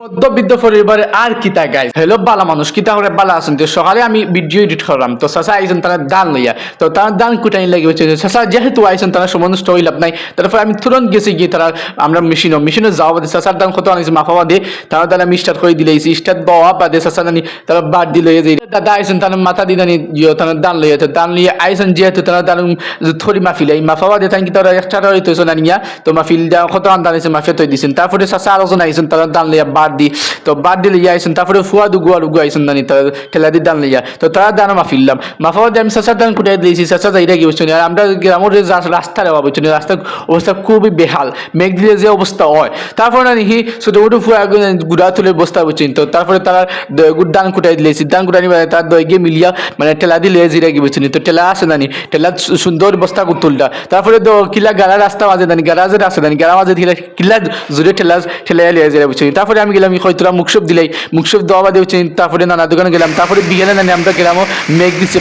মধ্যবিত্ত পরিবারে আর কিতা গাই? হ্যালো বালা মানুষ, কিতা করে বালা আছেন? তো সকালে আমি ভিডিও এডিট করলাম তো চাচা আইসেন তারা দান লইয়া। তো তারা দান কুটাই লাগে হচ্ছে যেহেতু আইসেন তারা স্টোরি লাভ নাই তারপর আমি তুরন্ত গেছি গিয়ে তারা আমরা মেশিনও মেশিনে যাওয়া বাদে। চাচার দান কত আনিছি মাফা বাদে তারা তারা আমি স্টার্ট করে দিলে স্টার্ট দেওয়া বাদে চাচা জানি তারা বাদ দিলে যে দাদা আইসেন তারা মাথা দি ইয়ে তারা দান লইয়া তো দান লিয়ে আইসেন যেহেতু তারা দান থরি মাফিল এই মাফা বাদে তাই কি তারা একটা হইতেছে নানিয়া। তো মাফিল কত আন দান মাফিয়া তৈ দিছেন তারপরে চাচা আলোচনা আইসেন তারা দান লইয়া বাদ দি। তো বাদ দিলে ইয়া আইসেন, তারপরে ফুয়া দুগুয়া দুগু আইসেন নানি তারা ঠেলা দি দান লইয়া তো তারা দান মাফিল্লাম মাফা বাদে আমি চাচার দান কুটাই দিয়েছি, চাচা যাইরা বুঝছেন আর আমরা গ্রামের যে রাস- রাস্তার অভাব বুঝছেন রাস্তার অবস্থা খুবই বেহাল। মেঘ দিলে যে অবস্থা হয়। তারপরে না দেখি ছোট ছোট ফুয়া গুড়া তুলে বস্তা বুঝছেন তো তারপরে তারা গুড় দান কুটাই দিলেছি দান কুটাই নিবে তার দই গিয়ে মিলিয়া মানে ঠেলা দিলে জিরা কি বুঝছেন তো ঠেলা আছে নানি ঠেলা সুন্দর বস্তা কুতুলটা। তারপরে তো কিলা গাড়া রাস্তা মাঝে দানি গ্যারাজের রাস্তা দানি। গ্যারা মাঝে দিলে কিলা জুড়ে ঠেলা ঠেলা লিয়ে জিরা বুঝছেন তারপরে আমি গেলাম হয়তোরা মুখসব দিলাই। মুখসব দেওয়া বাদে তারপরে নানা দোকানে গেলাম, তারপরে বিকেলে নানি আমরা গেলাম মেঘ দিচ্ছে